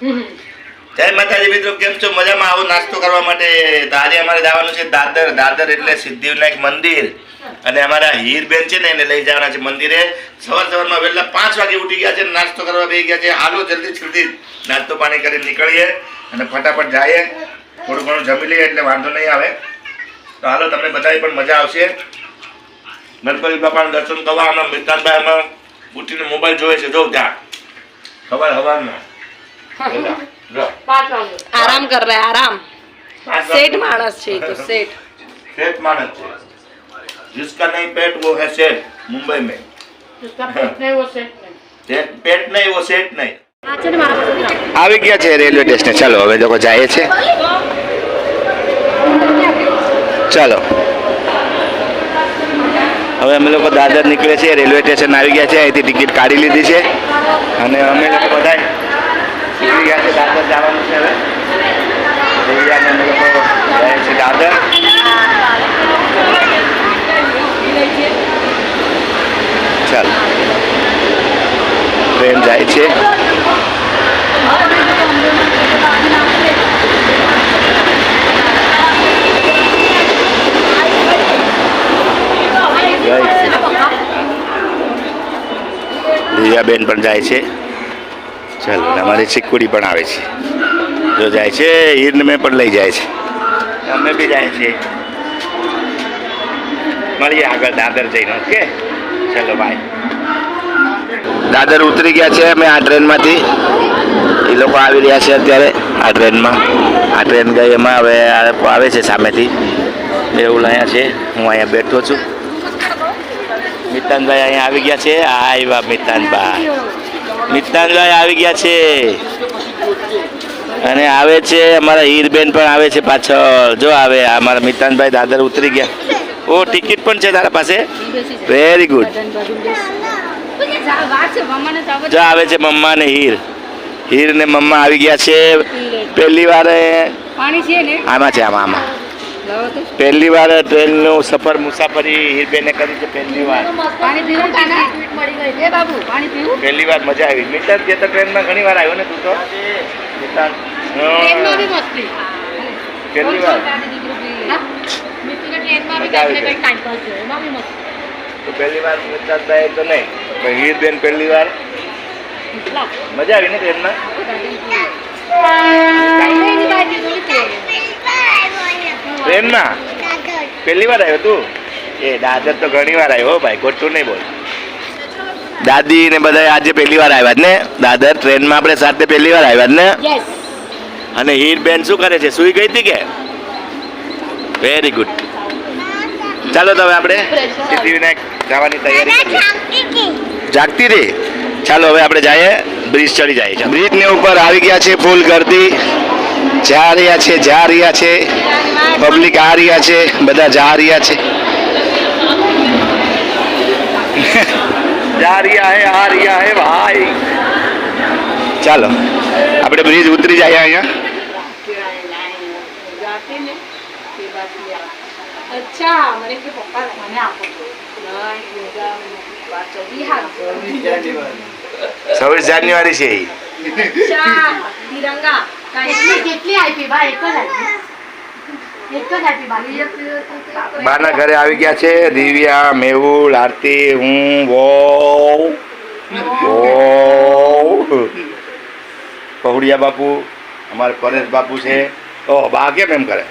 જય માતાજી મિત્રો, કેમ છો? મજામાં? આવો નાસ્તો કરવા માટે. આજે અમારે જવાનું છે દાદર. દાદર એટલે સિદ્ધિવિનાયક મંદિર. અને અમારા હીરબેન છે ને, એને લઈ જવાના છે મંદિરે. સવાર સવારમાં વહેલા પાંચ વાગે ઉઠી ગયા છે નાસ્તો કરવા બેસી ગયા છે. હાલો, જલ્દી જલ્દી નાસ્તો પાણી કરી નીકળીએ અને ફટાફટ જઈએ. થોડું ઘણું જમી લઈએ, એટલે વાંધો નહીં આવે. તો હાલો, તમને બધાએ પણ મજા આવશે. ગણપતિ બાપાના દર્શન કરવા આમાં મિતાનભાઈ આમાં ઉઠીને મોબાઈલ જોવે છે. જો ત્યાં સવાર સવારમાં. આરામ કર રહા है, आराम પાંચ सेठ વાગે. मानस છે તો सेठ सेठ मानस है जिसका नहीं पेट वो है सेठ मुंबई में सेठ पेट नहीं वो सेठ नहीं આવી ગયા છે રેલવે સ્ટેશન ચાલો હવે લોકો જાય છે ચાલો હવે અમે લોકો દાદર નીકળે છે રેલવે સ્ટેશન આવી ગયા છે અહીંથી ટિકિટ કાઢી લીધી છે અને અમે લોકો બધા નીકળી ગયા છે દાદર જવાનું છે હવે દેવિયાને અમે લોકો જાય છે દાદર ચાલો ટ્રેન જાય છે જાય છે દિવ્યાબેન પણ જાય છે ચાલો અમારી ચીકુડી પણ આવે છે. જો જાય છે, હીરને મેં પણ લઈ જાય છે. અમે બી જાય છે મળીએ આગળ દાદર જઈને, ઓકે? ચાલો બાય દાદર ઉતરી ગયા છે અમે આ ટ્રેનમાંથી. એ લોકો આવી રહ્યા છે અત્યારે આ ટ્રેનમાં. આ ટ્રેન ગઈ, એમાં હવે આવે છે સામેથી. એવું અહીંયા છે. હું અહીંયા બેઠો છું. મિતાનભાઈ અહીંયા આવી ગયા છે. આ આવ્યા મિતાનભાઈ મિતાનભાઈ આવી ગયા છે. અને આવે છે અમારા હીરબેન પણ આવે છે પાછળ. જો આવે અમારા મિતાનભાઈ દાદર ઉતરી ગયા. ઓ ટિકિટ પણ છે તારા પાસે? વેરી ગુડ જો આવે છે મમ્મા ને હીર. હીર ને મમ્મા આવી ગયા છે. પહેલી વાર આમાં છે આમાં આમાં. પહેલી વાર ટ્રેનનો સફર મુસાફરી હીરબેને કરી છે પહેલી વાર. પાણી પીવું કાના એ બાબુ પાણી પીવું? પહેલી વાર મજા આવી. મિતાન તે તો ટ્રેનમાં ઘણી વાર આવ્યો ને તું તો? મસ્તી પહેલી વાર. મજા આવી તો પહેલી વાર મિતાનભાઈ તો નહીં પણ હીરબેન પહેલી વાર. મજા આવી ને ટ્રેનમાં? ટ્રેનમાં પહેલી વાર આવ્યો તું? એ દાદર તો ઘણી વાર આવ્યો હો ભાઈ ખોટું નહીં બોલ. દાદી ને બધા આજે પહેલી વાર આવ્યા ને? દાદર ટ્રેનમાં આપણે સાથે પહેલી વાર આવ્યા ને? યસ અને હીરબેન શું કરે છે? સુઈ ગઈ હતી કે? વેરી ગુડ ચાલો તો હવે આપણે સિદ્ધિવિનાયક જવાની તૈયારી કરીએ. જાગતી રહી ચાલો હવે આપણે જઈએ. બ્રિજ ચડી જાય છે. બ્રિજ ને ઉપર આવી ગયા છે ફૂલ ગરદી. જા રહ્યા છે જા રહ્યા છે. પબ્લિક આ રહ્યા છે બધા જા રહ્યા છે. જા રહ્યા હે આ રહ્યા હે ભાઈ. ચાલો આપણે બ્રિજ ઉતરી જાય અહીંયા. અચ્છા મને કે પપ્પા મને આપો બિહાર છવ્વીસ જાન્યુઆરી છે ઈ. અચ્છા તિરંગા. કેટલી કેટલી આપી બા એક જ આપી. બાના ઘરે આવી ગયા છે. દિવ્યા મેહુલ આરતી હું વો વો પહુડિયા બાપુ અમારે પરેશ બાપુ છે. ઓ બા કેમ એમ કરે?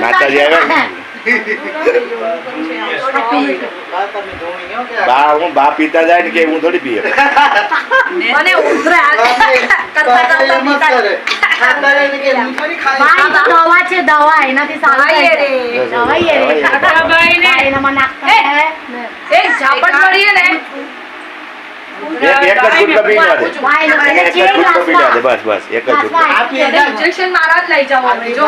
માતાજી આવ્યા બા હું બા પીતા જાય ને કે હું થોડી પીએ? મને કરતા કરતા દવા છે દવા એનાથી સારું રે. દવાઈ એ રે. દવાઈ ને. બા એનામાં નાખતા હે. ઝાપટ પડીએ ને એક એક જ ગુટકો પી દે એક જ ગુટકો પી દે બસ બસ એક જ ગુટકો. ઇન્જેક્શન મારા જ લઈ જાઓ અમે જો.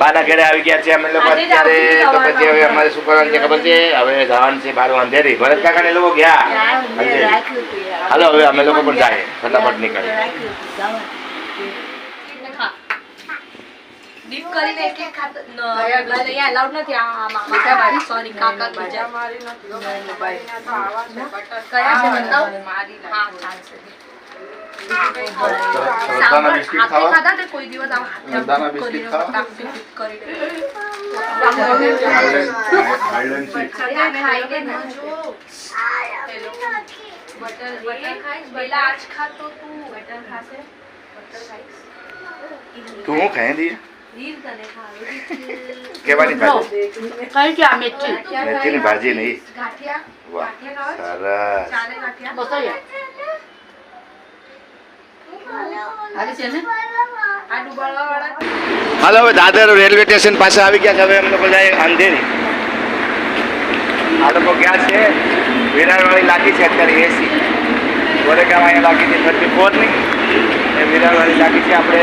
બાના ઘરે આવી ગયા છે અમે લોકો અત્યારે તો પછી હવે અમારે શું કરવાનું છે ખબર છે? હવે જવાનું છે બાર અંધેરી ભરત કાકા ને લોકો ગયા. હાલો હવે અમે લોકો પણ જાય. ફટાફટ નીકળીએ. ડીપ કરીને એક એક ખાત અહીંયા અલાઉડ નથી. આ મામા કે મારી સોરી કાકા બીજા. મારી નથી કયા છે બતાવો. હા ચાલશે. શ્રદ્ધાના બિસ્કિટ ખાવા? કોઈ દિવસ આમ કરીને બિસ્કિટ ખાવા? જો. બટર બટર ખાઈશ પહેલા આજ ખાતો તું. બટર ખાશે? બટર ખાઈશ. તું ખાઈ દી કેવાની ભાજી? કઈ છે આ મેથી. મેથીની ભાજી નહીં. ગાંઠિયા. વાહ સરસ. વાળા હાલો હવે દાદર રેલવે સ્ટેશન પાસે આવી ગયા છે. હવે અમે લોકો જાય અંધેરી. આ લોકો ગયા છે. વિરારવાળી લાગી છે અત્યારે એસી અહીંયા લાગી છે. થર્ટી ફોરની. એ વિરારવાળી લાગી છે. આપણે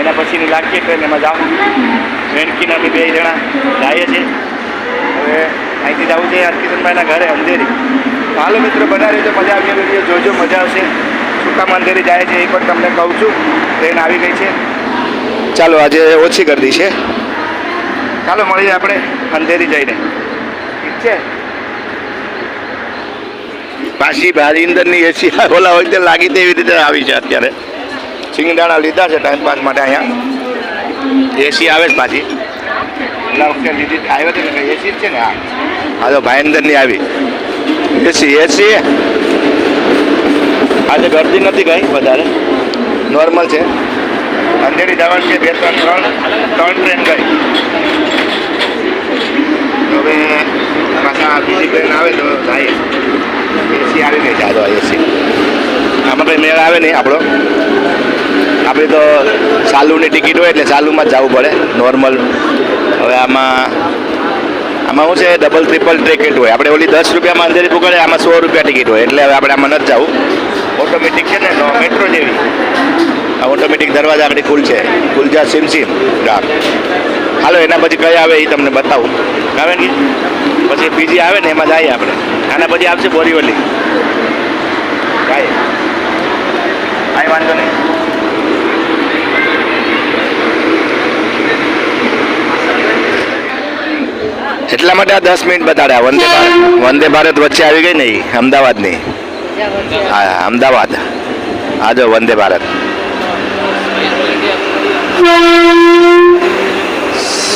એના પછીની લાખી ટ્રેન એમાં જાઉં. વેણકીના અમે બે જણા જઈએ છીએ હવે અહીંથી જવું છે હરકિશનભાઈના ઘરે, અંધેરી. હાલો મિત્રો બના તો મજા આવી વીડિયો જોજો, મજા આવશે. સુકામ અંધેરી જાય છે એ પણ તમને કહું છું. ટ્રેન આવી ગઈ છે. ચાલો, આજે ઓછી ગરદી છે. ચાલો, મળીએ આપણે અંધેરી જઈને. ઠીક છે? પાછી ભારી અંદરની એસી ઓલા હોય તે લાગી તેવી રીતે આવી છે અત્યારે. સિંગદાણા લીધા છે ટાઈમ પાસ માટે અહીંયા. એસી આવે છે પાછી. એટલા વખતે લીધી આવ્યો છે ને એસી જ છે ને? હા. હા તો ભાઈ અંદરની આવી. એસી એસી આજે ગરદી નથી ગઈ વધારે. નોર્મલ છે. અંધેરી જવાનું છે બે ત્રણ ત્રણ ત્રણ ટ્રેન ગઈ. હવે પાછા બીજી ટ્રેન આવે તો જાય. એસી આવી નહીં જાદો એસી આમાં કંઈ મેળ આવે નહીં આપણો. આપણે તો સાલુની ટિકિટ હોય એટલે સાલુમાં જ જવું પડે. નોર્મલ હવે આમાં આમાં શું છે? ડબલ ટ્રિપલ ટિકિટ હોય. આપણે ઓલી દસ રૂપિયામાં અંધેરી પુગાડે આમાં સો રૂપિયા ટિકિટ હોય. એટલે હવે આપણે આમાં નથી જવું. ઓટોમેટિક છે ને? મેટ્રો જેવી. આ ઓટોમેટિક દરવાજા આપણી ખુલ છે. ખુલજા સિમ સિમ. ગામ હાલો એના પછી કઈ આવે એ તમને બતાવું. આવે ને પછી બીજી આવે ને એમાં જઈએ આપણે. આના પછી આવશે બોરીવલી. કાંઈ. કાંઈ વાંધો નહીં. એટલા માટે આ દસ મિનિટ બતાડ્યા. વંદે ભારત. વંદે ભારત વચ્ચે આવી ગઈ નહીં અમદાવાદની? હા અમદાવાદ. આ જો Vande Bharat.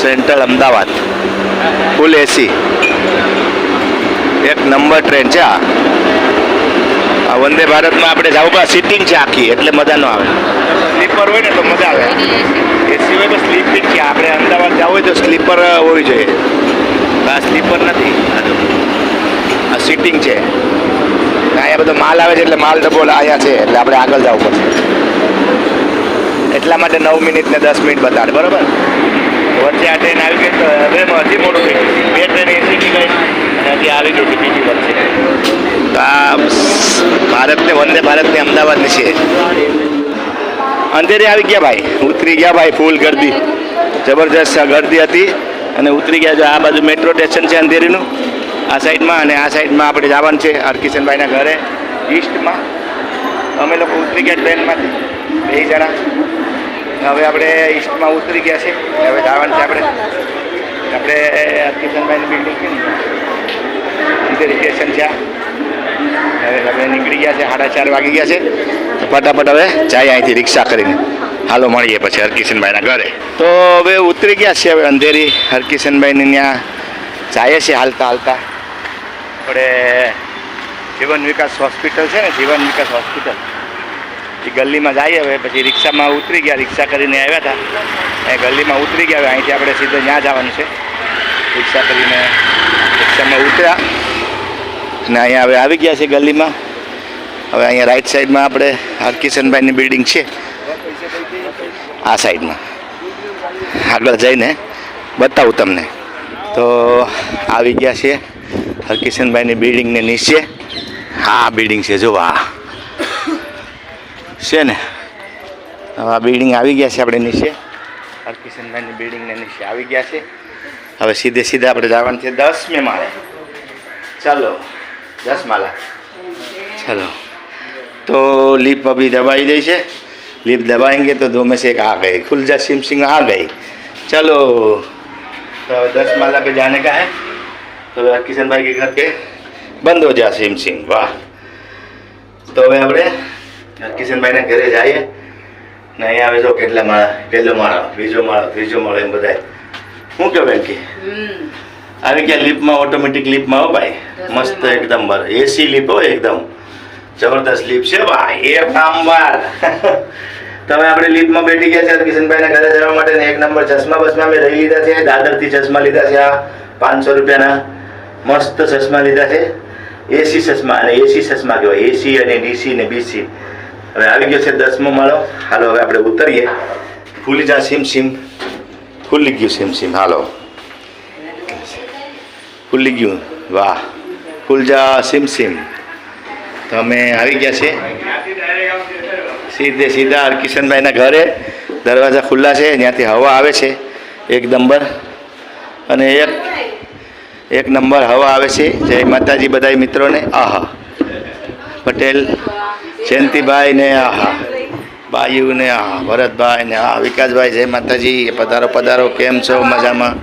Central Ahmedabad. Full AC. એક નંબર ટ્રેન છે આ વંદે ભારતમાં આપણે જવું સિટિંગ છે આખી એટલે મજા ન આવે. સ્લીપર હોય ને તો મજા આવે. એ સિવાય તો સ્લીપિંગ છે આપણે અમદાવાદ જવું હોય તો સ્લીપર હોવી જોઈએ. આ સ્લીપર નથી. આ. સિટિંગ છે. અહીંયા બધો માલ આવે છે એટલે માલ ડબ્બો અહીંયા છે એટલે આપણે આગળ જવું પડશે. એટલા માટે નવ મિનિટ ને દસ મિનિટ બતાડે, બરોબર? વચ્ચે આ ટ્રેન આવી ગઈ તો હવે હજી મોડું થઈ બે ટ્રેન એસી ગઈ અને હજી આવી ગઈ બીજી વચ્ચે. તો ભારતને વંદે ભારતની અમદાવાદની છે. અંધેરી આવી ગયા ભાઈ. ઉતરી ગયા ભાઈ ફૂલ ગરદી. જબરજસ્ત ગરદી હતી. અને ઉતરી ગયા જો આ બાજુ મેટ્રો સ્ટેશન છે અંધેરીનું. આ સાઈડમાં અને આ સાઈડમાં આપણે જવાનું છે હરકિશનભાઈના ઘરે. ઈસ્ટમાં અમે લોકો ઉતરી ગયા ટ્રેનમાંથી. બે જણા. હવે આપણે ઈસ્ટમાં ઉતરી ગયા છે હવે જવાનું છે આપણે. આપણે હરકિશનભાઈની બિલ્ડિંગ છે ને. અંધેરી સ્ટેશન છે આ. હવે હવે નીકળી ગયા છે, સાડા ચાર વાગી ગયા છે. તો ફટાફટ હવે જાય અહીંથી રિક્ષા કરીને હાલો, મળીએ પછી હરકિશનભાઈના ઘરે. તો હવે ઉતરી ગયા છે હવે અંધેરી. હરકિશનભાઈની ત્યાં જાય છે હાલતા હાલતા. આપણે જીવન વિકાસ હોસ્પિટલ છે ને, જીવન વિકાસ હોસ્પિટલ. એ ગલીમાં જઈએ હવે, પછી રિક્ષામાં ઉતરી ગયા, રિક્ષા કરીને આવ્યા હતા. એ ગલીમાં ઉતરી ગયા, હવે અહીંથી આપણે સીધો ત્યાં જવાનું છે. રિક્ષા કરીને રિક્ષામાં ઉતર્યા. અને અહીંયા હવે આવી ગયા છે ગલીમાં. હવે અહીંયા રાઈટ સાઈડમાં આપણે હરકિશનભાઈની બિલ્ડિંગ છે. આ સાઈડમાં આગળ જઈને બતાવું તમને. તો આવી ગયા છે હરકિશનભાઈની બિલ્ડિંગને નીચે. હા બિલ્ડિંગ છે, જો આ છે ને? આ બિલ્ડિંગ આવી ગયા છે આપણે નીચે. હરકિશનભાઈની બિલ્ડિંગને નીચે આવી ગયા છે. હવે સીધે સીધે આપણે જવાનું છે દસમે માળે. चलो दस माला चलो तो लिप अभी दबाई दी है लिप दबाएंगे तो दो में से एक आ गई खुल जा सिम सिंह आ गई चलो तो दस माला पे जाने का है तो किशन भाई के घर पे बंद हो जा सिम सिंह वाह तो હવે આપણે કિશનભાઈના ઘરે જઈએ ને અહીંયા આવે જો કેટલા માળા પહેલો માળો બીજો માળો ત્રીજો માળો એમ બધા શું કે બેન કે આવી ગયા લિફ્ટમાં ઓટોમેટિક લિફ્ટમાં હો ભાઈ. મસ્ત એકદમ બર એસી લિફ્ટ હોય એકદમ. જબરદસ્ત લિફ્ટ છે ભાઈ. એ નંબર તમે આપણે લિફ્ટમાં બેઠી ગયા છે કિશનભાઈના ઘરે જવા માટે એક નંબર ચશ્મા બસમાં મેં રહી લીધા છે. દાદરથી ચશ્મા લીધા છે આ પાંચસો રૂપિયાના. મસ્ત ચશ્મા લીધા છે. એસી ચશ્મા અને એસી ચશ્મા કહેવાય. એસી અને ડીસી ને બીસી હવે આવી ગયો છે દસમો માળો. હાલો હવે આપણે ઉતરીએ. ફૂલી જા સીમ સીમ. ફૂલી ગયું સીમ સીમ. હાલો. ખુલી ગયું. વાહ. ખુલજા સિમ સીમ. તો અમે આવી ગયા છે સીધે સીધા હરકિશનભાઈના ઘરે. દરવાજા ખુલ્લા છે ત્યાંથી હવા આવે છે, એક નંબર. અને એક એક નંબર હવા આવે છે. જય માતાજી બધા મિત્રોને. આહા. પટેલ જયંતિભાઈ ને આહા. બાયુ ને હા ભરતભાઈ ને આ વિકાસભાઈ જય માતાજી પધારો પધારો કેમ છો? મજામાં?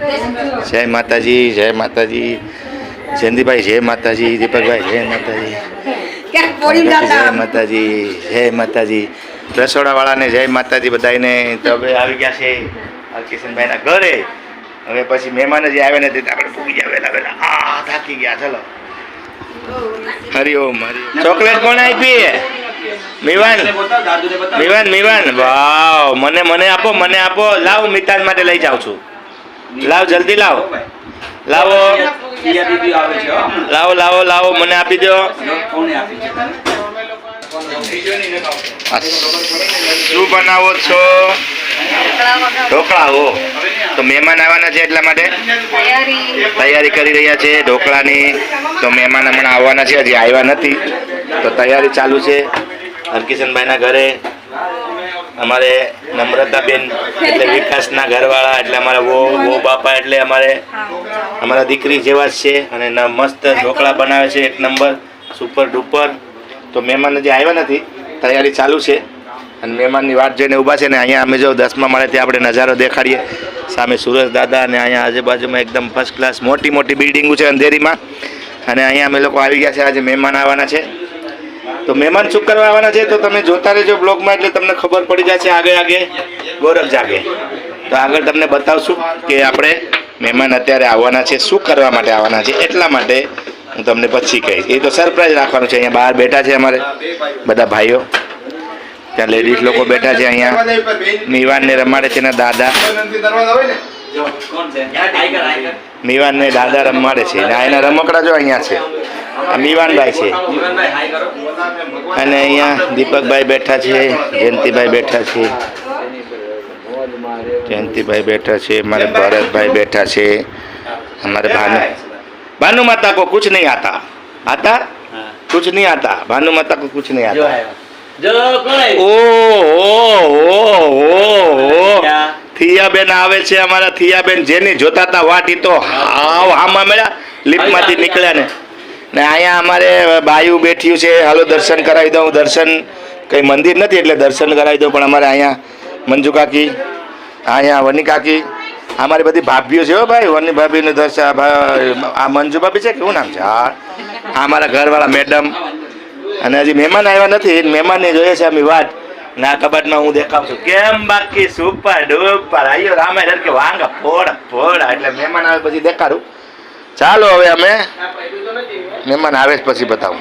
જય માતાજી જય માતાજી. જયંતિભાઈ જય માતાજી. દીપકભાઈ જય માતાજી. જય માતાજી જય માતાજી. રસોડાવાળાને જય માતાજી બધાને તો હવે આવી ગયા છે કિશનભાઈના ઘરે. હવે પછી મહેમાન જે આવે ને તે આપણે ભૂગી ગયા વહેલા વહેલા. આ થાકી ગયા. ચલો. હરિઓમ હરિ ચોકલેટ કોણ આપી મિવાન. મિવાન મિવાન. વાવ. મને મને આપો મને આપો. લાવ મિતાજ માટે લઈ જાઉં છું. લાવ જલ્દી લાવ. લાવો. લાવો લાવો લાવો. મને આપી દો. શું બનાવો છો? ઢોકળા હો. તો મહેમાન આવવાના છે એટલા માટે? તૈયારી કરી રહ્યા છે ઢોકળાની. તો મહેમાન હમણાં આવવાના છે. હજી આવ્યા નથી. તો તૈયારી ચાલુ છે. હરકિશનભાઈના ઘરે. અમારે નમ્રતાબેન એટલે વિકાસના ઘરવાળા, એટલે અમારા વો વો બાપા, એટલે અમારે અમારા દીકરી જેવા જ છે અને મસ્ત ઢોકળા બનાવે છે એક નંબર, સુપર ડુપર. તો મહેમાન હજી આવ્યા નથી, તૈયારી ચાલુ છે. અને મહેમાનની વાત જોઈને ઊભા છે ને અહીંયા અમે જો દસમા ત્યાં આપણે નજારો દેખાડીએ. સામે સુરજ દાદા અને અહીંયા આજુબાજુમાં એકદમ ફર્સ્ટ ક્લાસ મોટી મોટી બિલ્ડિંગો છે અંધેરીમાં. અને અહીંયા અમે લોકો આવી ગયા છે, આજે મહેમાન આવવાના છે. તો મહેમાન શું કરવા આવવાના છે? તો તમે જોતા રહેજો બ્લોગમાં, એટલે તમને ખબર પડી જશે આગે આગે. ગોરખ જાગે. તો આગળ તમને બતાવશું કે આપણે મહેમાન અત્યારે આવવાના છે, શું કરવા માટે આવવાના છે, એટલા માટે હું તમને પછી કહીશ. એ તો સરપ્રાઈઝ રાખવાનું છે, અહીંયા બહાર બેઠા છે અમારે બધા ભાઈઓ. ત્યાં લેડીઝ લોકો બેઠા છે અહીંયા. મીવાનને રમાડે છે એના દાદા. મીવાનને દાદા રમાડે છે. એના રમકડા જો અહીંયા છે. મીવાનભાઈ છે અને અહીંયા દીપકભાઈ બેઠા છે જયંતિભાઈ બેઠા છે જયંતિભાઈ બેઠા છે અમારે ભરતભાઈ બેઠા છે हमारे भानु भानु माता को कुछ नहीं आता आता कुछ नहीं आता भानु माता को कुछ नहीं आता ओ ओ ओ ओ થિયાબેન આવે છે અમારા થિયાબેન જેની જોતા હતા વાટી તો હાવ હામાં મળ્યા લિફ્ટમાંથી નીકળ્યા ને ને અહીંયા અમારે બાયું બેઠ્યું છે. હાલો, દર્શન કરાવી દઉં. દર્શન કંઈ મંદિર નથી એટલે દર્શન કરાવી દઉં, પણ અમારે અહીંયા મંજુ કાકી, અહીંયા વની કાકી, અમારી બધી ભાભીઓ છે હો ભાઈ. વની ભાભીનું દર્શન આ મંજુ ભાભી છે કેવું નામ છે? હા. અમારા ઘરવાળા મેડમ. અને હજી મહેમાન આવ્યા નથી. મહેમાનને જોઈએ છે અમે વાત. ના કબાટમાં હું દેખાવ છું. કેમ બાકી સુપર ડુપર? આયો રામે કે વાંગ, ફોડ ફોડ. એટલે મહેમાન આવે પછી દેખાડું. ચાલો હવે અમે મહેમાન આવે પછી બતાવું.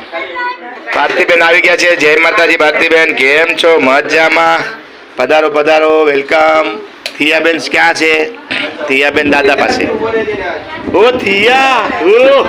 ભારતીબેન આવી ગયા છે. જય માતાજી ભારતીબેન કેમ છો? મજામાં? પધારો પધારો. વેલકમ. થિયાબેન ક્યાં છે? થિયાબેન દાદા પાસે. ઓ, થિયા! ઓ